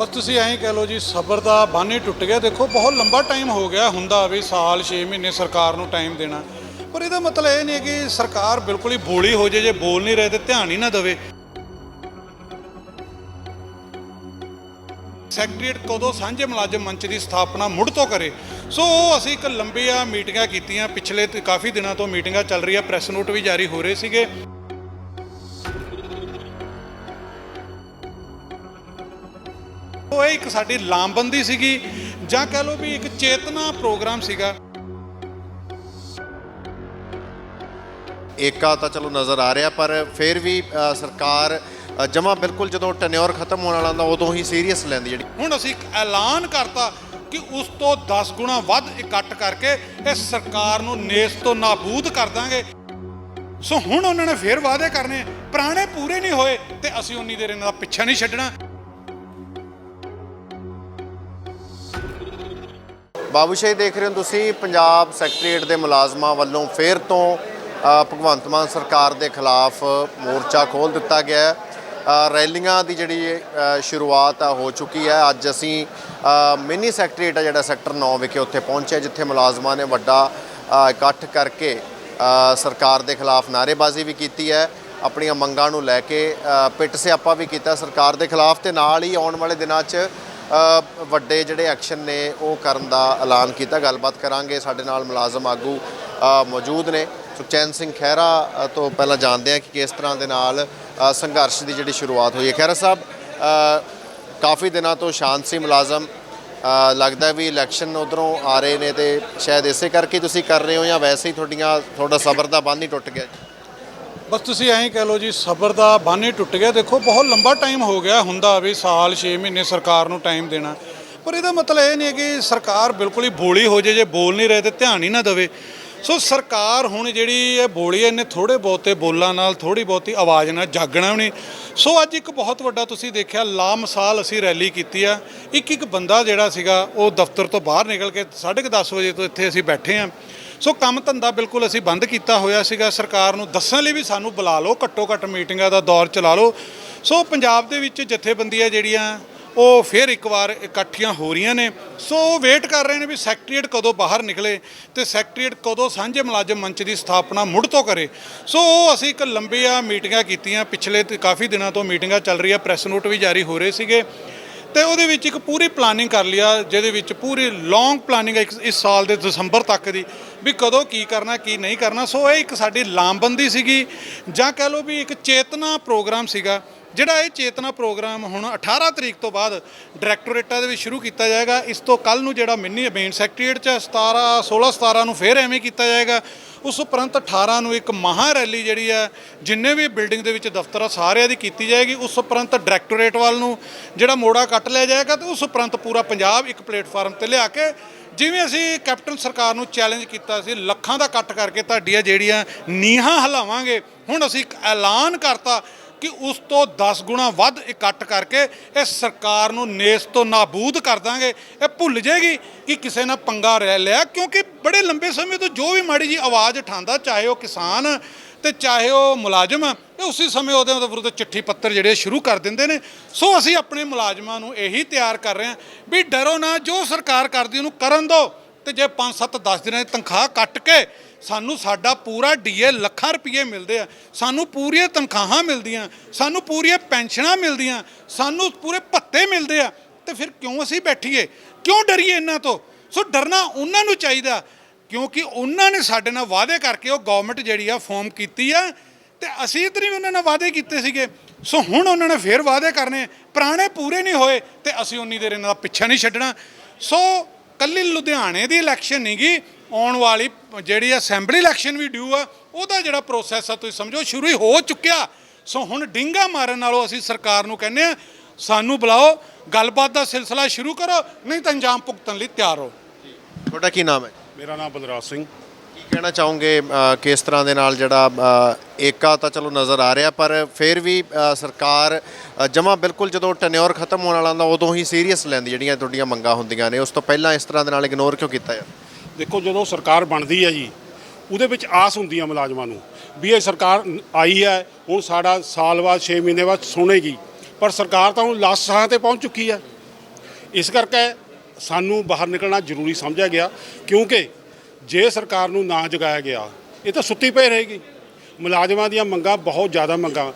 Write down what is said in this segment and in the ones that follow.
ਬਸ ਤੁਸੀਂ ਐਂ ਕਹਿ ਲਓ ਜੀ, ਸਬਰ ਦਾ ਬਾਨੀ ਟੁੱਟ ਗਿਆ। ਦੇਖੋ, ਬਹੁਤ ਲੰਬਾ ਟਾਈਮ ਹੋ ਗਿਆ ਹੁੰਦਾ ਵੀ ਸਾਲ 6 ਮਹੀਨੇ ਸਰਕਾਰ ਨੂੰ ਟਾਈਮ ਦੇਣਾ। ਪਰ ਇਹਦਾ ਮਤਲਬ ਇਹ ਨਹੀਂ ਕਿ ਸਰਕਾਰ ਬਿਲਕੁਲ ਹੀ ਬੋਲੀ ਹੋ ਜੇ ਜੇ ਬੋਲ ਨਹੀਂ ਰਹੇ ਤੇ ਧਿਆਨ ਹੀ ਨਾ ਦੇਵੇ। ਸੈਕਟਰੀਏਟ ਕਦੋਂ ਸਾਂਝੇ ਮੁਲਾਜ਼ਮ ਮੰਚ ਦੀ ਸਥਾਪਨਾ ਮੁੜ ਤੋਂ ਕਰੇ। ਸੋ ਉਹ ਅਸੀਂ ਇੱਕ ਲੰਬੀਆਂ ਮੀਟਿੰਗਾਂ ਕੀਤੀਆਂ। ਪਿਛਲੇ ਕਾਫੀ ਦਿਨਾਂ ਤੋਂ ਮੀਟਿੰਗਾਂ ਚੱਲ ਰਹੀਆਂ। ਪ੍ਰੈਸ ਨੋਟ ਵੀ ਜਾਰੀ ਹੋ ਰਹੇ ਸੀਗੇ। ਉਹ ਇੱਕ ਸਾਡੀ ਲਾਮਬੰਦੀ ਸੀਗੀ ਜਾਂ ਕਹਿ ਲਓ ਵੀ ਇੱਕ ਚੇਤਨਾ ਪ੍ਰੋਗਰਾਮ ਸੀਗਾ। ਏਕਾ ਤਾਂ ਚਲੋ ਨਜ਼ਰ ਆ ਰਿਹਾ ਪਰ ਫਿਰ ਵੀ ਅ, ਸਰਕਾਰ ਜਮਾ ਬਿਲਕੁਲ ਜਦੋਂ ਟੈਨਿਓਰ ਖਤਮ ਹੋਣ ਵਾਲਾ ਹੁੰਦਾ ਉਦੋਂ ਹੀ ਸੀਰੀਅਸ ਲੈਂਦੀ ਜਿਹੜੀ ਹੁਣ ਅਸੀਂ ਇੱਕ ਐਲਾਨ ਕਰਤਾ ਕਿ ਉਸ ਤੋਂ 10 ਗੁਣਾ ਵੱਧ ਇਕੱਠ ਕਰਕੇ ਇਹ ਸਰਕਾਰ ਨੂੰ ਨੇਸ ਤੋਂ ਨਾਬੂਦ ਕਰ ਦਾਂਗੇ। ਸੋ ਹੁਣ ਉਹਨਾਂ ਨੇ ਫੇਰ ਵਾਅਦੇ ਕਰਨੇ ਪੁਰਾਣੇ ਪੂਰੇ ਨਹੀਂ ਹੋਏ ਤੇ ਅਸੀਂ ਉਨੀ ਦੇਰ ਇਹਨਾਂ ਦਾ ਪਿੱਛਾ ਨਹੀਂ ਛੱਡਣਾ। ਬਾਬੂਸ਼ਾਹੀ ਦੇਖ ਰਹੇ ਹੋ ਤੁਸੀਂ ਪੰਜਾਬ ਸੈਕਟਰੀਏਟ ਦੇ ਮੁਲਾਜ਼ਮਾਂ ਵੱਲੋਂ ਫਿਰ ਤੋਂ ਭਗਵੰਤ ਮਾਨ ਸਰਕਾਰ ਦੇ ਖਿਲਾਫ ਮੋਰਚਾ ਖੋਲ ਦਿੱਤਾ ਗਿਆ ਹੈ। ਰੈਲੀਆਂ ਦੀ ਜਿਹੜੀ ਸ਼ੁਰੂਆਤ ਆ ਹੋ ਚੁੱਕੀ ਹੈ। ਅੱਜ ਅਸੀਂ ਅ, ਮਿੰਨੀ ਸੈਕਟਰੀਏਟ ਆ ਜਿਹੜਾ ਸੈਕਟਰ 9 ਵਿਖੇ ਉੱਥੇ ਪਹੁੰਚੇ ਜਿੱਥੇ ਮੁਲਾਜ਼ਮਾਂ ਨੇ ਵੱਡਾ ਇਕੱਠ ਕਰਕੇ ਸਰਕਾਰ ਦੇ ਖਿਲਾਫ ਨਾਅਰੇਬਾਜ਼ੀ ਵੀ ਕੀਤੀ ਹੈ। ਆਪਣੀਆਂ ਮੰਗਾਂ ਨੂੰ ਲੈ ਕੇ ਪਿੱਟ ਸਿਆਪਾ ਵੀ ਕੀਤਾ ਸਰਕਾਰ ਦੇ ਖਿਲਾਫ ਤੇ ਨਾਲ ਹੀ ਆਉਣ ਵਾਲੇ ਦਿਨਾਂ 'ਚ ਵੱਡੇ ਜਿਹੜੇ ਐਕਸ਼ਨ ਨੇ, ਉਹ ਕਰਨ ਦਾ ਐਲਾਨ ਕੀਤਾ। ਗੱਲਬਾਤ ਕਰਾਂਗੇ। ਸਾਡੇ ਨਾਲ ਮੁਲਾਜ਼ਮ ਆਗੂ ਮੌਜੂਦ ਨੇ। ਸੁਖਚੈਨ ਸਿੰਘ ਖਹਿਰਾ ਤੋਂ ਪਹਿਲਾਂ ਜਾਣਦੇ ਹਾਂ ਕਿ ਕਿਸ ਤਰ੍ਹਾਂ ਦੇ ਨਾਲ ਸੰਘਰਸ਼ ਦੀ ਜਿਹੜੀ ਸ਼ੁਰੂਆਤ ਹੋਈ ਹੈ। ਖਹਿਰਾ ਸਾਹਿਬ ਕਾਫੀ ਦਿਨਾਂ ਤੋਂ ਸ਼ਾਂਤ ਸੀ ਮੁਲਾਜ਼ਮ। ਲੱਗਦਾ ਵੀ ਇਲੈਕਸ਼ਨ ਉਧਰੋਂ ਆ ਰਹੇ ਨੇ ਤੇ ਸ਼ਾਇਦ ਇਸੇ ਕਰਕੇ ਤੁਸੀਂ ਕਰ ਰਹੇ ਹੋ ਜਾਂ ਵੈਸੇ ਹੀ ਤੁਹਾਡੀਆਂ, ਤੁਹਾਡਾ ਸਬਰ ਦਾ ਬੰਨ ਹੀ ਟੁੱਟ ਗਿਆ। ਬਸ ਤੁਸੀਂ ਐਂ ਕਹਿ ਲਓ ਜੀ, ਸਬਰ ਦਾ ਬਾਨੀ ਟੁੱਟ ਗਿਆ। ਦੇਖੋ, ਬਹੁਤ ਲੰਬਾ ਟਾਈਮ ਹੋ ਗਿਆ ਹੁੰਦਾ ਵੀ ਸਾਲ 6 ਮਹੀਨੇ ਸਰਕਾਰ ਨੂੰ ਟਾਈਮ ਦੇਣਾ। ਪਰ ਇਹਦਾ ਮਤਲਬ ਇਹ ਨਹੀਂ ਕਿ ਸਰਕਾਰ ਬਿਲਕੁਲ ਹੀ ਬੋਲੀ ਹੋ ਜੇ ਜੇ ਬੋਲ ਨਹੀਂ ਰਹੇ ਤੇ ਧਿਆਨ ਹੀ ਨਾ ਦੇਵੇ। ਸੋ ਸਰਕਾਰ ਹੁਣ ਜਿਹੜੀ ਇਹ ਬੋਲੀ ਹੈ, ਇਹਨੇ ਥੋੜੇ ਬਹੁਤੇ ਬੋਲਾਂ ਨਾਲ ਥੋੜੀ ਬਹੁਤੀ ਆਵਾਜ਼ ਨਾਲ ਜਾਗਣਾ ਵੀ ਨਹੀਂ। ਸੋ ਅੱਜ ਇੱਕ ਬਹੁਤ ਵੱਡਾ ਤੁਸੀਂ ਦੇਖਿਆ, ਲਾਮਸਾਲ ਅਸੀਂ ਰੈਲੀ ਕੀਤੀ ਆ। ਇੱਕ ਇੱਕ ਬੰਦਾ ਜਿਹੜਾ ਸੀਗਾ, ਉਹ ਦਫ਼ਤਰ ਤੋਂ ਬਾਹਰ ਨਿਕਲ ਕੇ 10:30 ਵਜੇ ਤੋਂ ਇੱਥੇ ਅਸੀਂ ਬੈਠੇ ਆ। ਸੋ ਕੰਮ ਧੰਦਾ ਬਿਲਕੁਲ ਅਸੀਂ ਬੰਦ ਕੀਤਾ ਹੋਇਆ ਸੀਗਾ। ਸਰਕਾਰ ਨੂੰ ਦੱਸਣ ਲਈ ਵੀ ਸਾਨੂੰ ਬੁਲਾ ਲਓ, ਘੱਟੋ ਘੱਟ ਮੀਟਿੰਗਾਂ ਦਾ ਦੌਰ ਚਲਾ ਲਓ। ਸੋ ਪੰਜਾਬ ਦੇ ਵਿੱਚ ਜਥੇਬੰਦੀਆਂ ਜਿਹੜੀਆਂ, ਉਹ ਫਿਰ ਇੱਕ ਵਾਰ ਇਕੱਠੀਆਂ ਹੋ ਰਹੀਆਂ ਨੇ। ਸੋ ਵੇਟ ਕਰ ਰਹੇ ਨੇ ਵੀ ਸੈਕਟਰੀਏਟ ਕਦੋਂ ਬਾਹਰ ਨਿਕਲੇ ਤੇ ਸੈਕਟਰੀਏਟ ਕਦੋਂ ਸਾਂਝੇ ਮੁਲਾਜ਼ਮ ਮੰਚ ਦੀ ਸਥਾਪਨਾ ਮੁੜ ਤੋਂ ਕਰੇ। ਸੋ ਉਹ ਅਸੀਂ ਇੱਕ ਲੰਬੀਆਂ ਮੀਟਿੰਗਾਂ ਕੀਤੀਆਂ। ਪਿਛਲੇ ਕਾਫੀ ਦਿਨਾਂ ਤੋਂ ਮੀਟਿੰਗਾਂ ਚੱਲ ਰਹੀਆਂ। ਪ੍ਰੈਸ ਨੋਟ ਵੀ ਜਾਰੀ ਹੋ ਰਹੇ ਸੀਗੇ। ਤੇ ਉਹਦੇ ਵਿੱਚ ਇੱਕ ਪੂਰੀ ਪਲਾਨਿੰਗ ਕਰ ਲਿਆ, ਜਿਹਦੇ ਵਿੱਚ ਪੂਰੀ ਲੌਂਗ ਪਲਾਨਿੰਗ ਇਸ ਸਾਲ ਦੇ ਦਸੰਬਰ ਤੱਕ ਦੀ, ਵੀ ਕਦੋਂ ਕੀ ਕਰਨਾ, ਕੀ ਨਹੀਂ ਕਰਨਾ। ਸੋ ਇਹ ਇੱਕ ਸਾਡੀ ਲਾਮਬੰਦੀ ਸੀਗੀ, ਜਾਂ ਕਹਿ ਲਓ ਵੀ ਇੱਕ ਚੇਤਨਾ ਪ੍ਰੋਗਰਾਮ ਸੀਗਾ, ਜਿਹੜਾ ਇਹ ਚੇਤਨਾ ਪ੍ਰੋਗਰਾਮ ਹੁਣ 18 ਤਰੀਕ ਤੋਂ ਬਾਅਦ ਡਾਇਰੈਕਟੋਰੇਟਾਂ ਦੇ ਵਿੱਚ ਸ਼ੁਰੂ ਕੀਤਾ ਜਾਏਗਾ। ਇਸ ਤੋਂ ਕੱਲ ਨੂੰ ਜਿਹੜਾ ਮਿੰਨੀ ਮੇਨ ਸੈਕਟਰੀਏਟ ਚ 17 16 17 ਨੂੰ ਫੇਰ ਐਵੇਂ ਕੀਤਾ ਜਾਏਗਾ। ਉਸ ਉਪਰੰਤ 18 ਨੂੰ ਇੱਕ ਮਹਾ ਰੈਲੀ ਜਿਹੜੀ ਹੈ, ਜਿੰਨੇ ਵੀ ਬਿਲਡਿੰਗ ਦੇ ਵਿੱਚ ਦਫ਼ਤਰ ਆ ਸਾਰਿਆਂ ਦੀ ਕੀਤੀ ਜਾਏਗੀ, ਉਸ ਉਪਰੰਤ ਡਾਇਰੈਕਟੋਰੇਟ ਵੱਲ ਨੂੰ ਜਿਹੜਾ ਮੋੜਾ ਕੱਟ ਲਿਆ ਜਾਏਗਾ ਤੇ ਉਸ ਉਪਰੰਤ ਪੂਰਾ ਪੰਜਾਬ ਇੱਕ ਪਲੇਟਫਾਰਮ ਤੇ ਲਿਆ ਕੇ ਜਿਵੇਂ ਅਸੀਂ ਕੈਪਟਨ ਸਰਕਾਰ ਨੂੰ ਚੈਲੰਜ ਕੀਤਾ ਸੀ, ਲੱਖਾਂ ਦਾ ਕੱਟ ਕਰਕੇ ਤੁਹਾਡੀਆਂ ਜਿਹੜੀਆਂ ਨੀਹਾਂ ਹਲਾਵਾਂਗੇ, ਹੁਣ ਅਸੀਂ ਇੱਕ ਐਲਾਨ ਕਰਤਾ ਕਿ ਉਸ ਤੋਂ 10 ਗੁਣਾ ਵੱਧ ਇਕੱਠ ਕਰਕੇ ਇਹ ਸਰਕਾਰ ਨੂੰ ਨੇਸ ਤੋਂ ਨਾਬੂਦ ਕਰ ਦਾਂਗੇ। ਇਹ ਭੁੱਲ ਜਾਏਗੀ ਕਿ ਕਿਸੇ ਨਾਲ ਪੰਗਾ ਰਹਿ ਲਿਆ ਕਿਉਂਕਿ ਬੜੇ ਲੰਬੇ ਸਮੇਂ ਤੋਂ ਜੋ ਵੀ ਮਾੜੀ ਜੀ ਆਵਾਜ਼ ਉਠਾਉਂਦਾ ਚਾਹੇ ਉਹ ਕਿਸਾਨ ਤੇ ਚਾਹੇ ਉਹ ਮੁਲਾਜ਼ਮ ਆ, ਉਸੇ ਸਮੇਂ ਉਹਦੇ ਉਹਦੇ ਵਿਰੁੱਧ ਚਿੱਠੀ ਪੱਤਰ ਜਿਹੜੇ ਸ਼ੁਰੂ ਕਰ ਦਿੰਦੇ ਨੇ। ਸੋ ਅਸੀਂ ਆਪਣੇ ਮੁਲਾਜ਼ਮਾਂ ਨੂੰ ਇਹੀ ਤਿਆਰ ਕਰ ਰਹੇ ਹਾਂ ਵੀ ਡਰੋ ਨਾ ਜੋ ਸਰਕਾਰ ਕਰਦੀ ਉਹਨੂੰ ਕਰਨ ਦਿਓ ਤੇ ਜੇ 5 7 10 ਦਿਨਾਂ ਦੀ ਤਨਖਾਹ ਕੱਟ ਕੇ ਸਾਨੂੰ ਸਾਡਾ ਪੂਰਾ ਡੀਏ ਲੱਖਾਂ ਰੁਪਏ ਮਿਲਦੇ ਆ। ਸਾਨੂੰ ਪੂਰੀਆਂ ਤਨਖਾਹਾਂ ਮਿਲਦੀਆਂ, ਸਾਨੂੰ ਪੂਰੀਆਂ ਪੈਨਸ਼ਨਾਂ ਮਿਲਦੀਆਂ, ਸਾਨੂੰ ਪੂਰੇ ਭੱਤੇ ਮਿਲਦੇ ਆ। ਤੇ ਫਿਰ ਕਿਉਂ ਅਸੀਂ ਬੈਠੀਏ? ਕਿਉਂ ਡਰੀਏ ਇਹਨਾਂ ਤੋਂ? ਸੋ ਡਰਨਾ ਉਹਨਾਂ ਨੂੰ ਚਾਹੀਦਾ, ਕਿਉਂਕਿ ਉਹਨਾਂ ਨੇ ਸਾਡੇ ਨਾਲ ਵਾਅਦੇ ਕਰਕੇ ਉਹ ਗਵਰਨਮੈਂਟ ਜਿਹੜੀ ਆ ਫਾਰਮ ਕੀਤੀ ਆ, ਤੇ ਅਸੀਂ ਇਤਨੀ ਉਹਨਾਂ ਨਾਲ ਵਾਅਦੇ ਕੀਤੇ ਸੀਗੇ। ਸੋ ਹੁਣ ਉਹਨਾਂ ਨੇ ਫੇਰ ਵਾਅਦੇ ਕਰਨੇ, ਪੁਰਾਣੇ ਪੂਰੇ ਨਹੀਂ ਹੋਏ, ਤੇ ਅਸੀਂ ਉਨੀ ਦੇਰ ਇਹਨਾਂ ਦਾ ਪਿੱਛਾ ਨਹੀਂ ਛੱਡਣਾ। ਸੋ ਕੱਲੀ ਲੁਧਿਆਣੇ ਦੀ ਇਲੈਕਸ਼ਨ ਨਹੀਂਗੀ ਆਉਣ ਵਾਲੀ ਜਿਹੜੀ ਅਸੈਂਬਲੀ ਇਲੈਕਸ਼ਨ ਵੀ ਡਿਊ ਆ ਉਹਦਾ ਜਿਹੜਾ ਪ੍ਰੋਸੈਸ ਆ ਤੁਸੀਂ ਸਮਝੋ ਸ਼ੁਰੂ ਹੀ ਹੋ ਚੁੱਕਿਆ। ਸੋ ਹੁਣ ਡਿੰਗਾ ਮਾਰਨ ਨਾਲੋਂ ਅਸੀਂ ਸਰਕਾਰ ਨੂੰ ਕਹਿੰਦੇ ਆ ਸਾਨੂੰ ਬੁਲਾਓ ਗੱਲਬਾਤ ਦਾ ਸਿਲਸਿਲਾ ਸ਼ੁਰੂ ਕਰੋ ਨਹੀਂ ਤਾਂ ਅੰਜਾਮ ਭੁਗਤਣ ਲਈ ਤਿਆਰ ਹੋ ਤੁਹਾਡਾ ਕੀ ਨਾਮ ਹੈ? ਮੇਰਾ ਨਾਮ ਬਲਰਾਜ ਸਿੰਘ। ਕੀ ਕਹਿਣਾ ਚਾਹੋਗੇ ਕਿਸ ਤਰ੍ਹਾਂ ਦੇ ਨਾਲ ਜਿਹੜਾ ਏਕਾ ਤਾਂ ਚਲੋ ਨਜ਼ਰ ਆ ਰਿਹਾ ਪਰ ਫਿਰ ਵੀ ਸਰਕਾਰ ਜਮਾ ਬਿਲਕੁਲ ਜਦੋਂ ਟੈਨਿਓਰ ਖਤਮ ਹੋਣ ਵਾਲਾ ਹੁੰਦਾ ਉਦੋਂ ਹੀ ਸੀਰੀਅਸ ਲੈਂਦੀ ਜਿਹੜੀਆਂ ਤੁਹਾਡੀਆਂ ਮੰਗਾਂ ਹੁੰਦੀਆਂ ਨੇ ਉਸ ਤੋਂ ਪਹਿਲਾਂ ਇਸ ਤਰ੍ਹਾਂ ਦੇ ਨਾਲ ਇਗਨੋਰ ਕਿਉਂ ਕੀਤਾ ਯਾਰ ਦੇਖੋ ਜਦੋਂ ਸਰਕਾਰ ਬਣਦੀ ਹੈ ਜੀ, ਉਹਦੇ ਵਿੱਚ ਆਸ ਹੁੰਦੀ ਹੈ ਮੁਲਾਜ਼ਮਾਂ ਨੂੰ ਵੀ ਇਹ ਸਰਕਾਰ ਆਈ ਹੈ, ਹੁਣ ਸਾਡਾ ਸਾਲ ਬਾਅਦ 6 ਮਹੀਨੇ ਬਾਅਦ ਸੁਣੇਗੀ। ਪਰ ਸਰਕਾਰ ਤਾਂ ਹੁਣ ਲਾਸਟ ਸਾਹ ਤੇ ਪਹੁੰਚ ਚੁੱਕੀ ਹੈ। ਇਸ ਕਰਕੇ ਸਾਨੂੰ ਬਾਹਰ ਨਿਕਲਣਾ ਜ਼ਰੂਰੀ ਸਮਝਿਆ ਗਿਆ, ਕਿਉਂਕਿ ਜੇ ਸਰਕਾਰ ਨੂੰ ਨਾ ਜਗਾਇਆ ਗਿਆ, ਇਹ ਤਾਂ ਸੁੱਤੀ ਪਈ ਰਹੇਗੀ। ਮੁਲਾਜ਼ਮਾਂ ਦੀਆਂ ਮੰਗਾਂ ਬਹੁਤ ਜ਼ਿਆਦਾ ਮੰਗਾਂ।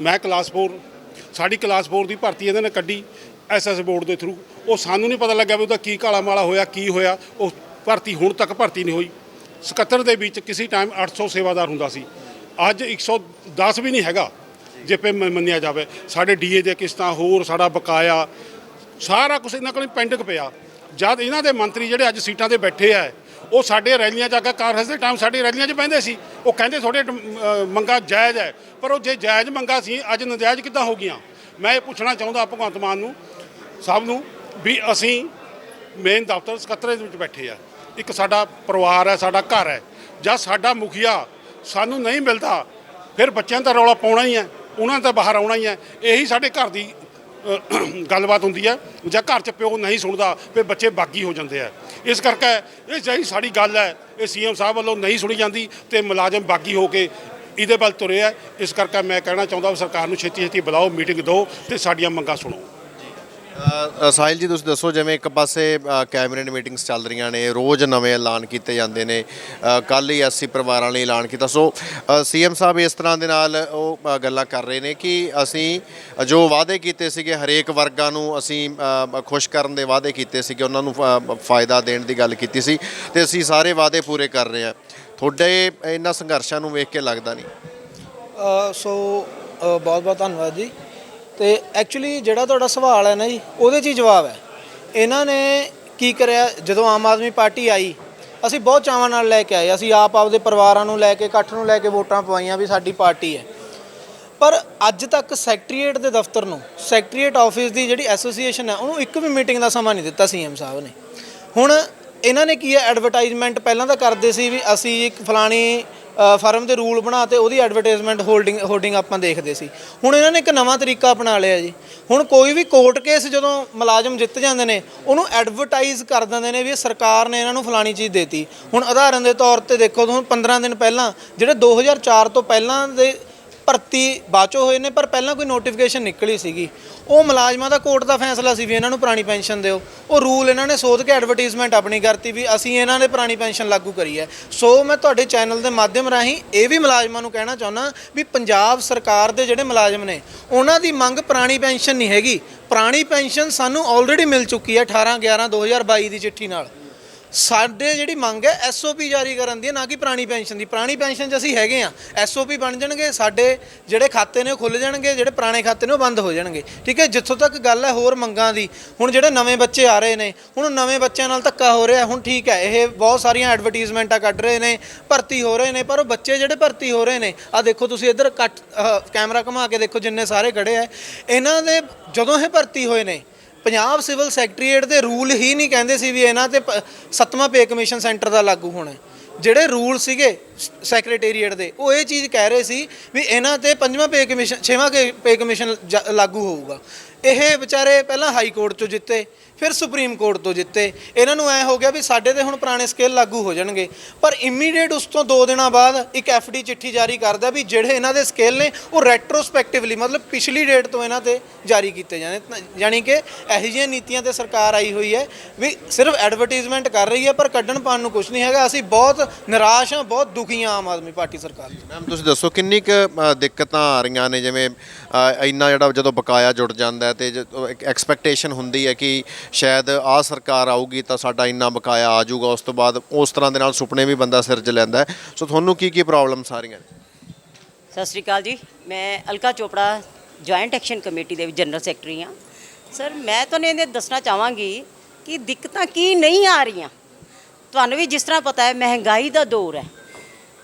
ਮੈਂ ਕਲਾਸ 4 ਸਾਡੀ ਕਲਾਸ 4 ਦੀ ਭਰਤੀ ਇਹਨਾਂ ਨੇ ਕੱਢੀ ਐਸਐਸ ਬੋਰਡ ਦੇ ਥਰੂ ਉਹ ਸਾਨੂੰ ਨਹੀਂ ਪਤਾ ਲੱਗਿਆ ਵੀ ਉਹਦਾ ਕੀ ਕਾਲਾ ਮਾਲਾ ਹੋਇਆ, ਕੀ ਹੋਇਆ। ਉਹ ਭਰਤੀ ਹੁਣ ਤੱਕ ਭਰਤੀ ਨਹੀਂ ਹੋਈ। 77 ਦੇ ਵਿੱਚ ਕਿਸੇ ਟਾਈਮ 800 ਸੇਵਾਦਾਰ ਹੁੰਦਾ ਸੀ। ਅੱਜ 110 ਵੀ ਨਹੀਂ ਹੈਗਾ ਜੇ ਪੇ ਮੰਨਿਆ ਜਾਵੇ। ਸਾਡੇ ਡੀਏ ਦੇ ਕਿਸ਼ਤਾਂ ਹੋਰ ਸਾਡਾ ਬਕਾਇਆ ਸਾਰਾ ਕੁਝ ਇਹਨਾਂ ਕੋਲ ਪੈਂਡਿੰਗ ਪਿਆ। ਜਦ ਇਹਨਾਂ ਦੇ ਮੰਤਰੀ ਜਿਹੜੇ ਅੱਜ ਸੀਟਾਂ ਤੇ ਬੈਠੇ ਆ ਉਹ ਸਾਡੇ ਰੈਲੀਆਂ 'ਚ ਆ ਕੇ ਕਾਂਗਰਸ ਦੇ ਟਾਈਮ ਸਾਡੀ ਰੈਲੀਆਂ 'ਚ ਬਹਿੰਦੇ ਸੀ। ਉਹ ਕਹਿੰਦੇ ਤੁਹਾਡੇ ਅ, ਮੰਗਾਂ ਜਾਇਜ਼ ਹੈ। ਪਰ ਉਹ ਜੇ ਜਾਇਜ਼ ਮੰਗਾਂ ਸੀ ਅੱਜ ਨਜਾਇਜ਼ ਕਿੱਦਾਂ ਹੋ ਗਈਆਂ? ਮੈਂ ਇਹ ਪੁੱਛਣਾ ਚਾਹੁੰਦਾ ਭਗਵੰਤ ਮਾਨ ਨੂੰ ਸਭ ਨੂੰ ਵੀ ਅਸੀਂ ਮੇਨ ਦਫ਼ਤਰ ਸਕੱਤਰੇ ਦੇ ਵਿੱਚ ਬੈਠੇ ਆ। ਇੱਕ ਸਾਡਾ ਪਰਿਵਾਰ ਹੈ, ਸਾਡਾ ਘਰ ਹੈ। ਜਾਂ ਸਾਡਾ ਮੁਖੀਆ ਸਾਨੂੰ ਨਹੀਂ ਮਿਲਦਾ, ਫਿਰ ਬੱਚਿਆਂ ਦਾ ਰੌਲਾ ਪਾਉਣਾ ਹੀ ਹੈ, ਉਹਨਾਂ ਦਾ ਬਾਹਰ ਆਉਣਾ ਹੀ ਹੈ। ਇਹੀ ਸਾਡੇ ਘਰ ਦੀ ਗੱਲਬਾਤ ਹੁੰਦੀ ਹੈ। ਜਾਂ ਘਰ 'ਚ ਪਿਓ ਨਹੀਂ ਸੁਣਦਾ, ਫਿਰ ਬੱਚੇ ਬਾਗੀ ਹੋ ਜਾਂਦੇ ਆ। ਇਸ ਕਰਕੇ ਇਹ ਜਿਹੜੀ ਸਾਡੀ ਗੱਲ ਹੈ, ਇਹ ਸੀਐਮ ਸਾਹਿਬ ਵੱਲੋਂ ਨਹੀਂ ਸੁਣੀ ਜਾਂਦੀ ਤੇ ਮੁਲਾਜ਼ਮ ਬਾਗੀ ਹੋ ਕੇ ਇਹਦੇ ਵੱਲ ਤੁਰੇ ਆ। ਇਸ ਕਰਕੇ ਮੈਂ ਕਹਿਣਾ ਚਾਹੁੰਦਾ ਵੀ ਸਰਕਾਰ ਨੂੰ ਛੇਤੀ ਛੇਤੀ ਬੁਲਾਓ, ਮੀਟਿੰਗ ਦਿਓ ਤੇ ਸਾਡੀਆਂ ਮੰਗਾਂ ਸੁਣੋ। ਸਾਹਿਲ ਜੀ, ਤੁਸੀਂ ਦੱਸੋ, ਜਿਵੇਂ ਇੱਕ ਪਾਸੇ ਕੈਬਨਿਟ ਮੀਟਿੰਗਸ ਚੱਲ ਰਹੀਆਂ ਨੇ, ਰੋਜ਼ ਨਵੇਂ ਐਲਾਨ ਕੀਤੇ ਜਾਂਦੇ ਨੇ ਕੱਲ ਹੀ ਐਸਸੀ ਪਰਿਵਾਰਾਂ ਲਈ ਐਲਾਨ ਕੀਤਾ। ਸੋ ਸੀਐਮ ਸਾਹਿਬ ਇਸ ਤਰ੍ਹਾਂ ਦੇ ਨਾਲ ਉਹ ਗੱਲਾਂ ਕਰ ਰਹੇ ਨੇ ਕਿ ਅਸੀਂ ਜੋ ਵਾਅਦੇ ਕੀਤੇ ਸੀਗੇ ਹਰੇਕ ਵਰਗਾਂ ਨੂੰ ਅਸੀਂ ਖੁਸ਼ ਕਰਨ ਦੇ ਵਾਅਦੇ ਕੀਤੇ ਸੀਗੇ, ਉਹਨਾਂ ਨੂੰ ਫਾਇਦਾ ਦੇਣ ਦੀ ਗੱਲ ਕੀਤੀ ਸੀ ਤੇ ਅਸੀਂ ਸਾਰੇ ਵਾਅਦੇ ਪੂਰੇ ਕਰ ਰਹੇ ਹਾਂ। ਤੁਹਾਡੇ ਇਹਨਾਂ ਸੰਘਰਸ਼ਾਂ ਨੂੰ ਵੇਖ ਕੇ ਲੱਗਦਾ ਨਹੀਂ? ਸੋ ਬਹੁਤ ਬਹੁਤ ਧੰਨਵਾਦ ਜੀ। ਤੇ ਐਕਚੁਅਲੀ ਜਿਹੜਾ ਤੁਹਾਡਾ ਸਵਾਲ ਹੈ ਨਾ ਜੀ, ਉਹਦੇ 'ਚ ਹੀ ਜਵਾਬ ਹੈ। ਇਹਨਾਂ ਨੇ ਕੀ ਕਰਿਆ? ਜਦੋਂ ਆਮ ਆਦਮੀ ਪਾਰਟੀ ਆਈ, ਅਸੀਂ ਬਹੁਤ ਚਾਵਾਂ ਨਾਲ ਲੈ ਕੇ ਆਏ। ਅਸੀਂ ਆਪ ਆਪਦੇ ਪਰਿਵਾਰਾਂ ਨੂੰ ਲੈ ਕੇ, ਇਕੱਠ ਨੂੰ ਲੈ ਕੇ ਵੋਟਾਂ ਪਵਾਈਆਂ ਵੀ ਸਾਡੀ ਪਾਰਟੀ ਹੈ। ਪਰ ਅੱਜ ਤੱਕ ਸੈਕਟਰੀਏਟ ਦੇ ਦਫ਼ਤਰ ਨੂੰ ਸੈਕਟਰੀਏਟ ਆਫਿਸ ਦੀ ਜਿਹੜੀ ਐਸੋਸੀਏਸ਼ਨ ਹੈ, ਉਹਨੂੰ ਇੱਕ ਵੀ ਮੀਟਿੰਗ ਦਾ ਸਮਾਂ ਨਹੀਂ ਦਿੱਤਾ ਸੀਐਮ ਸਾਹਿਬ ਨੇ। ਹੁਣ ਇਹਨਾਂ ਨੇ ਕੀ ਹੈ? ਐਡਵਰਟਾਈਜ਼ਮੈਂਟ ਪਹਿਲਾਂ ਤਾਂ ਕਰਦੇ ਸੀ ਵੀ ਅਸੀਂ ਇੱਕ ਫਲਾਣੀ ਫਰਮ ਦੇ ਰੂਲ ਬਣਾ ਤੇ ਉਹਦੀ ਐਡਵਰਟਾਈਜ਼ਮੈਂਟ ਹੋਲਡਿੰਗ ਹੋਰਡਿੰਗ ਆਪਾਂ ਦੇਖਦੇ ਸੀ। ਹੁਣ ਇਹਨਾਂ ਨੇ ਇੱਕ ਨਵਾਂ ਤਰੀਕਾ ਅਪਣਾ ਲਿਆ ਜੀ। ਹੁਣ ਕੋਈ ਵੀ ਕੋਰਟ ਕੇਸ ਜਦੋਂ ਮੁਲਾਜ਼ਮ ਜਿੱਤ ਜਾਂਦੇ ਨੇ, ਉਹਨੂੰ ਐਡਵਰਟਾਈਜ਼ ਕਰ ਦਿੰਦੇ ਨੇ ਵੀ ਸਰਕਾਰ ਨੇ ਇਹਨਾਂ ਨੂੰ ਫਲਾਣੀ ਚੀਜ਼ ਦੇਤੀ। ਹੁਣ ਉਦਾਹਰਨ ਦੇ ਤੌਰ ਤੇ ਦੇਖੋ, ਹੁਣ 15 ਦਿਨ ਪਹਿਲਾਂ, ਜਿਹੜੇ 2004 ਤੋਂ ਪਹਿਲਾਂ ਦੇ ਭਰਤੀ ਬਾਚੋ ਹੋਏ ਨੇ, ਪਰ ਪਹਿਲਾਂ ਕੋਈ ਨੋਟੀਫਿਕੇਸ਼ਨ ਨਿਕਲੀ ਸੀਗੀ। ਉਹ ਮੁਲਾਜ਼ਮਾਂ ਦਾ ਕੋਰਟ ਦਾ ਫੈਸਲਾ ਸੀ ਵੀ ਇਹਨਾਂ ਨੂੰ ਪੁਰਾਣੀ ਪੈਨਸ਼ਨ ਦਿਓ। ਉਹ ਰੂਲ ਇਹਨਾਂ ਨੇ ਸੋਧ ਕੇ ਐਡਵਰਟਾਈਜ਼ਮੈਂਟ ਆਪਣੀ ਕਰਤੀ ਵੀ ਅਸੀਂ ਇਹਨਾਂ ਨੇ ਪੁਰਾਣੀ ਪੈਨਸ਼ਨ ਲਾਗੂ ਕਰੀ ਹੈ। ਸੋ ਮੈਂ ਤੁਹਾਡੇ ਚੈਨਲ ਦੇ ਮਾਧਿਅਮ ਰਾਹੀਂ ਇਹ ਵੀ ਮੁਲਾਜ਼ਮਾਂ ਨੂੰ ਕਹਿਣਾ ਚਾਹੁੰਦਾ ਵੀ ਪੰਜਾਬ ਸਰਕਾਰ ਦੇ ਜਿਹੜੇ ਮੁਲਾਜ਼ਮ ਨੇ, ਉਹਨਾਂ ਦੀ ਮੰਗ ਪੁਰਾਣੀ ਪੈਨਸ਼ਨ ਨਹੀਂ ਹੈਗੀ। ਪੁਰਾਣੀ ਪੈਨਸ਼ਨ ਸਾਨੂੰ ਆਲਰੇਡੀ ਮਿਲ ਚੁੱਕੀ ਹੈ 18 11 2022 ਦੀ ਚਿੱਠੀ ਨਾਲ। ਸਾਡੇ ਜਿਹੜੀ ਮੰਗ ਹੈ ਐਸਓਪੀ ਜਾਰੀ ਕਰਨ ਦੀ ਹੈ, ਨਾ ਕਿ ਪੁਰਾਣੀ ਪੈਨਸ਼ਨ ਦੀ। ਪੁਰਾਣੀ ਪੈਨਸ਼ਨ 'ਚ ਅਸੀਂ ਹੈਗੇ ਆ ਐਸਓਪੀ ਬਣ ਜਾਣਗੇ ਸਾਡੇ ਜਿਹੜੇ ਖਾਤੇ ਨੇ ਉਹ ਖੁੱਲ ਜਾਣਗੇ ਜਿਹੜੇ ਪੁਰਾਣੇ ਖਾਤੇ ਨੇ ਉਹ ਬੰਦ ਹੋ ਜਾਣਗੇ। ਠੀਕ ਹੈ? ਜਿੱਥੋਂ ਤੱਕ ਗੱਲ ਹੈ ਹੋਰ ਮੰਗਾਂ ਦੀ। ਹੁਣ ਜਿਹੜੇ ਨਵੇਂ ਬੱਚੇ ਆ ਰਹੇ ਨੇ ਹੁਣ ਨਵੇਂ ਬੱਚਿਆਂ ਨਾਲ ਧੱਕਾ ਹੋ ਰਿਹਾ ਹੁਣ ਠੀਕ ਹੈ। ਇਹ ਬਹੁਤ ਸਾਰੀਆਂ ਐਡਵਰਟਾਈਜ਼ਮੈਂਟਾਂ ਕੱਢ ਰਹੇ ਨੇ ਭਰਤੀ ਹੋ ਰਹੇ ਨੇ ਪਰ ਉਹ ਬੱਚੇ ਜਿਹੜੇ ਭਰਤੀ ਹੋ ਰਹੇ ਨੇ ਆ ਦੇਖੋ ਤੁਸੀਂ ਇੱਧਰ ਕੱਟ ਅਹ, ਕੈਮਰਾ ਘੁਮਾ ਕੇ ਦੇਖੋ ਜਿੰਨੇ ਸਾਰੇ ਖੜੇ ਆ। ਇਹਨਾਂ ਦੇ ਜਦੋਂ ਇਹ ਭਰਤੀ ਹੋਏ ਨੇ ਪੰਜਾਬ ਸਿਵਲ ਸੈਕਟਰੀਏਟ ਦੇ ਰੂਲ ਹੀ ਨਹੀਂ ਕਹਿੰਦੇ ਸੀ ਵੀ ਇਹਨਾਂ ਤੇ ਪ- ਸੱਤਵਾਂ ਪੇ ਕਮਿਸ਼ਨ ਸੈਂਟਰ ਦਾ ਲਾਗੂ ਹੋਣਾ ਹੈ। ਜਿਹੜੇ ਰੂਲ ਸੀਗੇ ਸ, ਸੈਕਟਰੀਏਟ ਦੇ, ਉਹ ਇਹ ਚੀਜ਼ ਕਹਿ ਰਹੇ ਸੀ ਵੀ ਇਹਨਾਂ ਤੇ ਪੰਜਵਾਂ ਪੇ ਕਮਿਸ਼ਨ, ਛੇਵਾਂ ਪੇ ਕਮਿਸ਼ਨ ਜ- ਲਾਗੂ ਹੋਊਗਾ ਇਹ ਵਿਚਾਰੇ ਪਹਿਲਾਂ ਹਾਈ ਕੋਰਟ ਚੋਂ ਜਿੱਤੇ ਫਿਰ ਸੁਪਰੀਮ ਕੋਰਟ ਤੋਂ ਜਿੱਤੇ। ਇਹਨਾਂ ਨੂੰ ਐ ਹੋ ਗਿਆ ਵੀ ਸਾਡੇ ਤੇ ਹੁਣ ਪੁਰਾਣੇ ਸਕੇਲ ਲਾਗੂ ਹੋ ਜਾਣਗੇ। ਪਰ ਇਮੀਡੀਏਟ ਉਸ ਤੋਂ 2 ਦਿਨਾਂ ਬਾਅਦ ਇੱਕ ਐਫਡੀ ਚਿੱਠੀ ਜਾਰੀ ਕਰਦਾ ਵੀ ਜਿਹੜੇ ਇਹਨਾਂ ਦੇ ਸਕੇਲ ਨੇ, ਉਹ ਰੈਟਰੋਸਪੈਕਟਿਵਲੀ ਮਤਲਬ ਪਿਛਲੀ ਡੇਟ ਤੋਂ ਇਹਨਾਂ ਤੇ ਜਾਰੀ ਕੀਤੇ ਜਾਣੇ। ਤਾਂ ਯਾਨੀ ਕਿ ਇਹੋ ਜਿਹੀਆਂ ਨੀਤੀਆਂ ਤੇ ਸਰਕਾਰ ਆਈ ਹੋਈ ਹੈ ਵੀ ਸਿਰਫ ਐਡਵਰਟਾਈਜ਼ਮੈਂਟ ਕਰ ਰਹੀ ਹੈ, ਪਰ ਕੱਢਣ ਪਾਣ ਨੂੰ ਕੁਝ ਨਹੀਂ ਹੈਗਾ। ਅਸੀਂ ਬਹੁਤ ਨਿਰਾਸ਼ ਹਾਂ, ਬਹੁਤ ਦੁਖੀ ਹਾਂ ਆਮ ਆਦਮੀ ਪਾਰਟੀ ਸਰਕਾਰ ਤੋਂ। ਮੈਮ, ਤੁਸੀਂ ਦੱਸੋ ਕਿੰਨੀ ਕੁ ਦਿੱਕਤਾਂ ਆ ਰਹੀਆਂ ਨੇ? ਜਿਵੇਂ ਇੰਨਾ ਜਿਹੜਾ ਜਦੋਂ ਬਕਾਇਆ ਜੁੜ ਜਾਂਦਾ ਹੈ ਤੇ ਇੱਕ ਐਕਸਪੈਕਟੇਸ਼ਨ ਹੁੰਦੀ ਹੈ ਕਿ ਸ਼ਾਇਦ ਆਹ ਸਰਕਾਰ ਆਊਗੀ ਤਾਂ ਸਾਡਾ ਇੰਨਾ ਬਕਾਇਆ ਆ ਜਾਊਗਾ, ਉਸ ਤੋਂ ਬਾਅਦ ਉਸ ਤਰ੍ਹਾਂ ਦੇ ਨਾਲ ਸੁਪਨੇ ਵੀ ਬੰਦਾ ਸਿਰਜ ਲੈਂਦਾ ਸੋ ਤੁਹਾਨੂੰ ਕੀ ਕੀ ਪ੍ਰੋਬਲਮਸ ਆ ਨੇ? ਸਤਿ ਸ਼੍ਰੀ ਅਕਾਲ ਜੀ। ਮੈਂ Alka Chopra joint action committee ਦੇ ਜਨਰਲ ਸੈਕਟਰੀ ਹਾਂ। ਸਰ ਮੈਂ ਤੁਹਾਨੂੰ ਇਹਦੇ ਦੱਸਣਾ ਚਾਹਾਂਗੀ ਕਿ ਦਿੱਕਤਾਂ ਕੀ ਨਹੀਂ ਆ ਰਹੀਆਂ। ਤੁਹਾਨੂੰ ਵੀ ਜਿਸ ਤਰ੍ਹਾਂ ਪਤਾ ਹੈ, ਮਹਿੰਗਾਈ ਦਾ ਦੌਰ ਹੈ।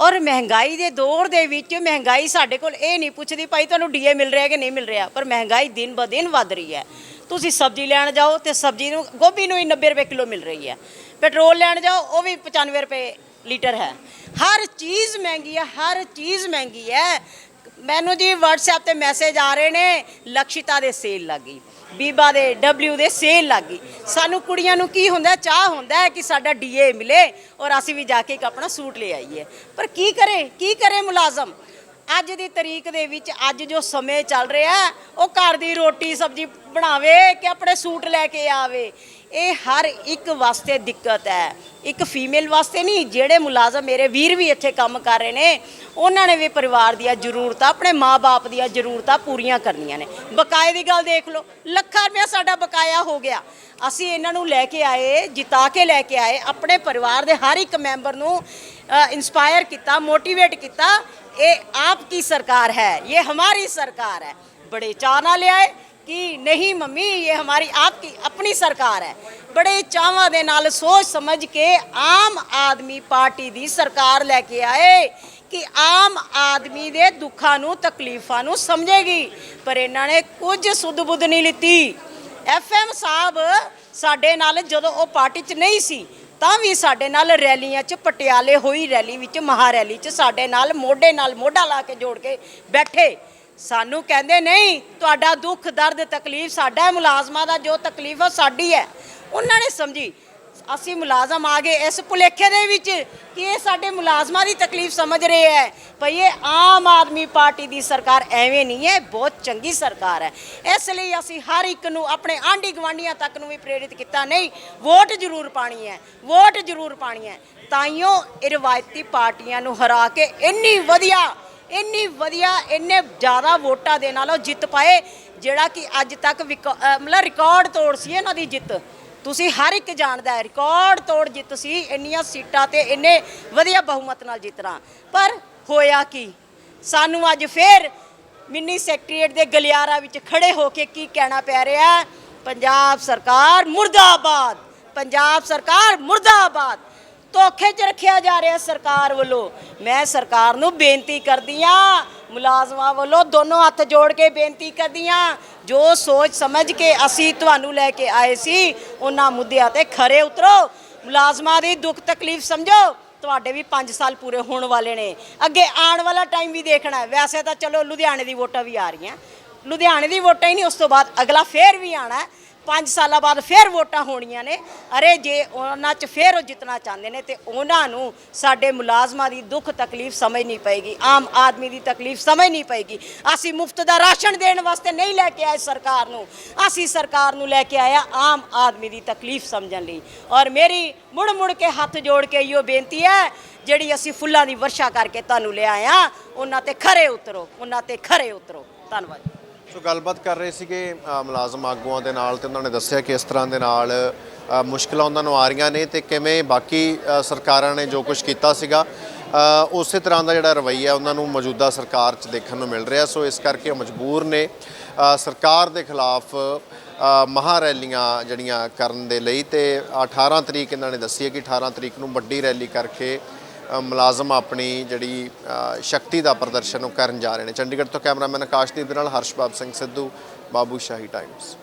ਔਰ ਮਹਿੰਗਾਈ ਦੇ ਦੌਰ ਦੇ ਵਿੱਚ ਮਹਿੰਗਾਈ ਸਾਡੇ ਕੋਲ ਇਹ ਨਹੀਂ ਪੁੱਛਦੀ, ਭਾਈ ਤੁਹਾਨੂੰ ਡੀਏ ਮਿਲ ਰਿਹਾ ਕਿ ਨਹੀਂ ਮਿਲ ਰਿਹਾ, ਪਰ ਮਹਿੰਗਾਈ ਦਿਨ ਬ ਦਿਨ ਵੱਧ ਰਹੀ ਹੈ। ਤੁਸੀਂ ਸਬਜ਼ੀ ਲੈਣ ਜਾਓ ਤੇ ਸਬਜ਼ੀ ਨੂੰ, ਗੋਭੀ ਨੂੰ ਹੀ 90 ਰੁਪਏ ਕਿਲੋ ਮਿਲ ਰਹੀ ਹੈ। ਪੈਟਰੋਲ ਲੈਣ ਜਾਓ, ਉਹ ਵੀ 95 ਰੁਪਏ ਲੀਟਰ ਹੈ। ਹਰ ਚੀਜ਼ ਮਹਿੰਗੀ ਹੈ, ਹਰ ਚੀਜ਼ ਮਹਿੰਗੀ ਹੈ। ਮੈਨੂੰ ਜੀ WhatsApp ਤੇ ਮੈਸੇਜ ਆ ਰਹੇ ਨੇ, ਲਕਸ਼ਿਤਾ ਦੇ ਸੇਲ ਲੱਗੀ, ਬੀਬਾ ਦੇ W ਦੇ ਸੇਲ ਲੱਗੀ। ਸਾਨੂੰ ਕੁੜੀਆਂ ਨੂੰ ਕੀ ਹੁੰਦਾ ਚਾਹ ਹੁੰਦਾ ਕਿ ਸਾਡਾ ਡੀਏ ਮਿਲੇ ਔਰ ਅਸੀਂ ਵੀ ਜਾ ਕੇ ਇੱਕ ਆਪਣਾ ਸੂਟ ਲੈ ਆਈਏ। ਪਰ ਕੀ ਕਰੇ ਕੀ ਕਰੇ ਮੁਲਾਜ਼ਮ? ਅੱਜ ਦੀ ਤਰੀਕ ਦੇ ਵਿੱਚ ਅੱਜ ਜੋ ਸਮੇਂ ਚੱਲ ਰਿਹਾ, ਉਹ ਘਰ ਦੀ ਰੋਟੀ ਸਬਜ਼ੀ ਬਣਾਵੇ ਕਿ ਆਪਣੇ ਸੂਟ ਲੈ ਕੇ ਆਵੇ। ਇਹ ਹਰ ਇੱਕ ਵਾਸਤੇ ਦਿੱਕਤ ਹੈ। ਇੱਕ ਫੀਮੇਲ ਵਾਸਤੇ ਨਹੀਂ, ਜਿਹੜੇ ਮੁਲਾਜ਼ਮ ਮੇਰੇ ਵੀਰ ਵੀ ਇੱਥੇ ਕੰਮ ਕਰ ਰਹੇ ਨੇ, ਉਹਨਾਂ ਨੇ ਵੀ ਪਰਿਵਾਰ ਦੀਆਂ ਜ਼ਰੂਰਤਾਂ, ਆਪਣੇ ਮਾਪੇ ਦੀਆਂ ਜ਼ਰੂਰਤਾਂ ਪੂਰੀਆਂ ਕਰਨੀਆਂ ਨੇ। ਬਕਾਏ ਦੀ ਗੱਲ ਦੇਖ ਲਓ, ਲੱਖਾਂ ਰੁਪਇਆ ਸਾਡਾ ਬਕਾਇਆ ਹੋ ਗਿਆ। ਅਸੀਂ ਇਹਨਾਂ ਨੂੰ ਲੈ ਕੇ ਆਏ, ਜਿਤਾ ਕੇ ਲੈ ਕੇ ਆਏ, ਆਪਣੇ ਪਰਿਵਾਰ ਦੇ ਹਰ ਇੱਕ ਮੈਂਬਰ ਨੂੰ ਇਨਸਪਾਇਰ ਕੀਤਾ ਮੋਟੀਵੇਟ ਕੀਤਾ ਇਹ ਆਪ ਕੀ ਸਰਕਾਰ ਹੈ ਇਹ ਹਮਾਰੀ ਸਰਕਾਰ ਹੈ ਬੜੇ ਚਾਅ ਨਾਲ ਲਿਆਏ ਕਿ ਨਹੀਂ ਮੰਮੀ ਇਹ ਹਮਾਰੀ ਆਪ ਕੀ ਆਪਣੀ ਸਰਕਾਰ ਹੈ ਬੜੇ ਚਾਵਾਂ ਦੇ ਨਾਲ ਸੋਚ ਸਮਝ ਕੇ ਆਮ ਆਦਮੀ ਪਾਰਟੀ ਦੀ ਸਰਕਾਰ ਲੈ ਕੇ ਆਏ ਕਿ ਆਮ ਆਦਮੀ ਦੇ ਦੁੱਖਾਂ ਨੂੰ ਤਕਲੀਫਾਂ ਨੂੰ ਸਮਝੇਗੀ ਪਰ ਇਹਨਾਂ ਨੇ ਕੁਝ ਸੁੱਧ ਬੁੱਧ ਨਹੀਂ ਲਿੱਤੀ ਐਫਐਮ ਸਾਹਿਬ ਸਾਡੇ ਨਾਲ ਜਦੋਂ ਉਹ ਪਾਰਟੀ 'ਚ ਨਹੀਂ ਸੀ ਤਾਂ ਵੀ ਸਾਡੇ ਨਾਲ ਰੈਲੀਆਂ 'ਚ ਪਟਿਆਲੇ ਹੋਈ ਰੈਲੀ ਵਿੱਚ, ਮਹਾ ਰੈਲੀ 'ਚ ਸਾਡੇ ਨਾਲ ਮੋਢੇ ਨਾਲ ਮੋਢਾ ਲਾ ਕੇ ਜੋੜ ਕੇ ਬੈਠੇ। ਸਾਨੂੰ ਕਹਿੰਦੇ, ਨਹੀਂ, ਤੁਹਾਡਾ ਦੁੱਖ, ਦਰਦ, ਤਕਲੀਫ ਸਾਡਾ ਮੁਲਾਜ਼ਮਾਂ ਦਾ ਜੋ ਤਕਲੀਫ ਹੈ ਉਹ ਸਾਡੀ ਹੈ। ਉਹਨਾਂ ਨੇ ਸਮਝੀ। ਅਸੀਂ ਮੁਲਾਜ਼ਮ ਆ ਗਏ। ਇਸ ਭੁਲੇਖੇ ਦੇ ਵਿੱਚ ਕਿ ਇਹ ਸਾਡੇ ਮੁਲਾਜ਼ਮਾਂ ਦੀ ਤਕਲੀਫ ਸਮਝ ਰਹੇ ਹੈ? ਭਈ ਇਹ ਆਮ ਆਦਮੀ ਪਾਰਟੀ ਦੀ ਸਰਕਾਰ ਐਵੇਂ ਨਹੀਂ ਹੈ, ਬਹੁਤ ਚੰਗੀ ਸਰਕਾਰ ਹੈ। ਇਸ ਲਈ ਅਸੀਂ ਹਰ ਇੱਕ ਨੂੰ ਆਪਣੇ ਆਂਢੀ ਗਵਾਂਢੀਆਂ ਤੱਕ ਨੂੰ ਵੀ ਪ੍ਰੇਰਿਤ ਕੀਤਾ, ਨਹੀਂ, ਵੋਟ ਜ਼ਰੂਰ ਪਾਣੀ ਹੈ, ਵੋਟ ਜ਼ਰੂਰ ਪਾਣੀ ਹੈ। ਤਾਈਓ ਇਹ ਰਵਾਇਤੀ ਪਾਰਟੀਆਂ ਨੂੰ ਹਰਾ ਕੇ ਇੰਨੀ ਵਧੀਆ ਇੰਨੀ ਵਧੀਆ, ਇੰਨੇ ਜ਼ਿਆਦਾ ਵੋਟਾਂ ਦੇ ਨਾਲ ਉਹ ਜਿੱਤ ਪਾਏ, ਜਿਹੜਾ ਕਿ ਅੱਜ ਤੱਕ ਵਿਕਾ- ਮਤਲਬ ਰਿਕਾਰਡ ਤੋੜ ਸੀ ਇਹਨਾਂ ਦੀ ਜਿੱਤ। ਤੁਸੀਂ ਹਰ ਇੱਕ ਜਾਣਦਾ ਹੈ ਰਿਕਾਰਡ ਤੋੜ ਜਿੱਤ ਸੀ, ਇੰਨੀਆਂ ਸੀਟਾਂ ਤੇ ਇੰਨੇ ਵਧੀਆ ਬਹੁਮਤ ਨਾਲ ਜਿੱਤਣਾ। ਪਰ ਹੋਇਆ ਕੀ? ਸਾਨੂੰ ਅੱਜ ਫੇਰ ਮਿੰਨੀ ਸੈਕਟਰੀਏਟ ਦੇ ਗਲਿਆਰਾ ਵਿੱਚ ਖੜੇ ਹੋ ਕੇ ਕੀ ਕਹਿਣਾ ਪੈ ਰਿਹਾ? ਪੰਜਾਬ ਸਰਕਾਰ ਮੁਰਦਾਬਾਦ, ਪੰਜਾਬ ਸਰਕਾਰ ਮੁਰਦਾਬਾਦ। ਧੋਖੇ 'ਚ ਰੱਖਿਆ ਜਾ ਰਿਹਾ ਸਰਕਾਰ ਵੱਲੋਂ। ਮੈਂ ਸਰਕਾਰ ਨੂੰ ਬੇਨਤੀ ਕਰਦੀ ਆ ਮੁਲਾਜ਼ਮਾਂ ਵੱਲੋਂ ਦੋਨੋਂ ਹੱਥ ਜੋੜ ਕੇ ਬੇਨਤੀ ਕਰਦੀਆਂ, ਜੋ ਸੋਚ ਸਮਝ ਕੇ ਅਸੀਂ ਤੁਹਾਨੂੰ ਲੈ ਕੇ ਆਏ ਸੀ, ਉਹਨਾਂ ਮੁੱਦਿਆਂ ਤੇ ਖਰੇ ਉਤਰੋ। ਮੁਲਾਜ਼ਮਾਂ ਦੀ ਦੁੱਖ ਤਕਲੀਫ ਸਮਝੋ, ਤੁਹਾਡੇ ਵੀ 5 ਸਾਲ ਪੂਰੇ ਹੋਣ ਵਾਲੇ ਨੇ। ਅੱਗੇ ਆਉਣ ਵਾਲਾ ਟਾਈਮ ਵੀ ਦੇਖਣਾ ਵੈਸੇ ਤਾਂ ਚਲੋ ਲੁਧਿਆਣੇ ਦੀ ਵੋਟਾਂ ਵੀ ਆ ਰਹੀਆਂ। ਲੁਧਿਆਣੇ ਦੀ ਵੋਟਾਂ ਹੀ ਨਹੀਂ, ਉਸ ਤੋਂ ਬਾਅਦ ਅਗਲਾ ਫੇਰ ਵੀ ਆਣਾ 5 ਸਾਲਾਂ ਬਾਅਦ ਫੇਰ ਵੋਟਾਂ ਹੋਣੀਆਂ ਨੇ। ਅਰੇ ਜੇ ਉਹਨਾਂ 'ਚ ਫੇਰ ਉਹ ਜਿੱਤਣਾ ਚਾਹੁੰਦੇ ਨੇ ਤੇ ਉਹਨਾਂ ਨੂੰ ਸਾਡੇ ਮੁਲਾਜ਼ਮਾਂ ਦੀ ਦੁੱਖ ਤਕਲੀਫ ਸਮਝ ਨਹੀਂ ਪਏਗੀ, ਆਮ ਆਦਮੀ ਦੀ ਤਕਲੀਫ ਸਮਝ ਨਹੀਂ ਪਏਗੀ। ਅਸੀਂ ਮੁਫਤ ਦਾ ਰਾਸ਼ਨ ਦੇਣ ਵਾਸਤੇ ਨਹੀਂ ਲੈ ਕੇ ਆਏ ਸਰਕਾਰ ਨੂੰ। ਅਸੀਂ ਸਰਕਾਰ ਨੂੰ ਲੈ ਕੇ ਆਇਆ ਆਮ ਆਦਮੀ ਦੀ ਤਕਲੀਫ ਸਮਝਣ ਲਈ। ਔਰ ਮੇਰੀ ਮੁੜ ਮੁੜ ਕੇ ਹੱਥ ਜੋੜ ਕੇ ਇਹੋ ਬੇਨਤੀ ਹੈ, ਜਿਹੜੀ ਅਸੀਂ ਫੁੱਲਾਂ ਦੀ ਵਰਸ਼ਾ ਕਰਕੇ ਤੁਹਾਨੂੰ ਲਿਆਇਆ ਉਹਨਾਂ ਤੇ ਖਰੇ ਉਤਰੋ, ਉਹਨਾਂ ਤੇ ਖਰੇ ਉਤਰੋ। ਧੰਨਵਾਦ। ਸੋ ਗੱਲਬਾਤ ਕਰ ਰਹੇ ਸੀਗੇ ਮੁਲਾਜ਼ਮ ਆਗੂਆਂ ਦੇ ਨਾਲ ਤੇ ਉਹਨਾਂ ਨੇ ਦੱਸਿਆ ਕਿ ਇਸ ਤਰ੍ਹਾਂ ਦੇ ਨਾਲ ਅ, ਮੁਸ਼ਕਲਾਂ ਉਹਨਾਂ ਨੂੰ ਆ ਰਹੀਆਂ ਨੇ ਤੇ ਕਿਵੇਂ ਬਾਕੀ ਸਰਕਾਰਾਂ ਨੇ ਜੋ ਕੁਝ ਕੀਤਾ ਸੀਗਾ ਉਸੇ ਤਰ੍ਹਾਂ ਦਾ ਜਿਹੜਾ ਰਵੱਈਆ ਉਹਨਾਂ ਨੂੰ ਮੌਜੂਦਾ ਸਰਕਾਰ 'ਚ ਦੇਖਣ ਨੂੰ ਮਿਲ ਰਿਹਾ। ਸੋ ਇਸ ਕਰਕੇ ਮਜਬੂਰ ਨੇ ਸਰਕਾਰ ਦੇ ਖਿਲਾਫ ਅ, ਮਹਾ ਰੈਲੀਆਂ ਜਿਹੜੀਆਂ ਕਰਨ ਦੇ ਲਈ ਤੇ 18 ਤਰੀਕ ਇਹਨਾਂ ਨੇ ਦੱਸੀ ਹੈ ਕਿ 18 ਤਰੀਕ ਨੂੰ ਵੱਡੀ ਰੈਲੀ ਕਰਕੇ ਮੁਲਾਜ਼ਮ ਆਪਣੀ ਜਿਹੜੀ ਸ਼ਕਤੀ ਦਾ ਪ੍ਰਦਰਸ਼ਨ ਉਹ ਕਰਨ ਜਾ ਰਹੇ ਨੇ। ਚੰਡੀਗੜ੍ਹ ਤੋਂ ਕੈਮਰਾਮੈਨ ਆਕਾਸ਼ਦੀਪ ਦੇ ਨਾਲ ਹਰਸ਼ਬਾਬ ਸਿੰਘ ਸਿੱਧੂ, ਬਾਬੂ ਸ਼ਾਹੀ ਟਾਈਮਸ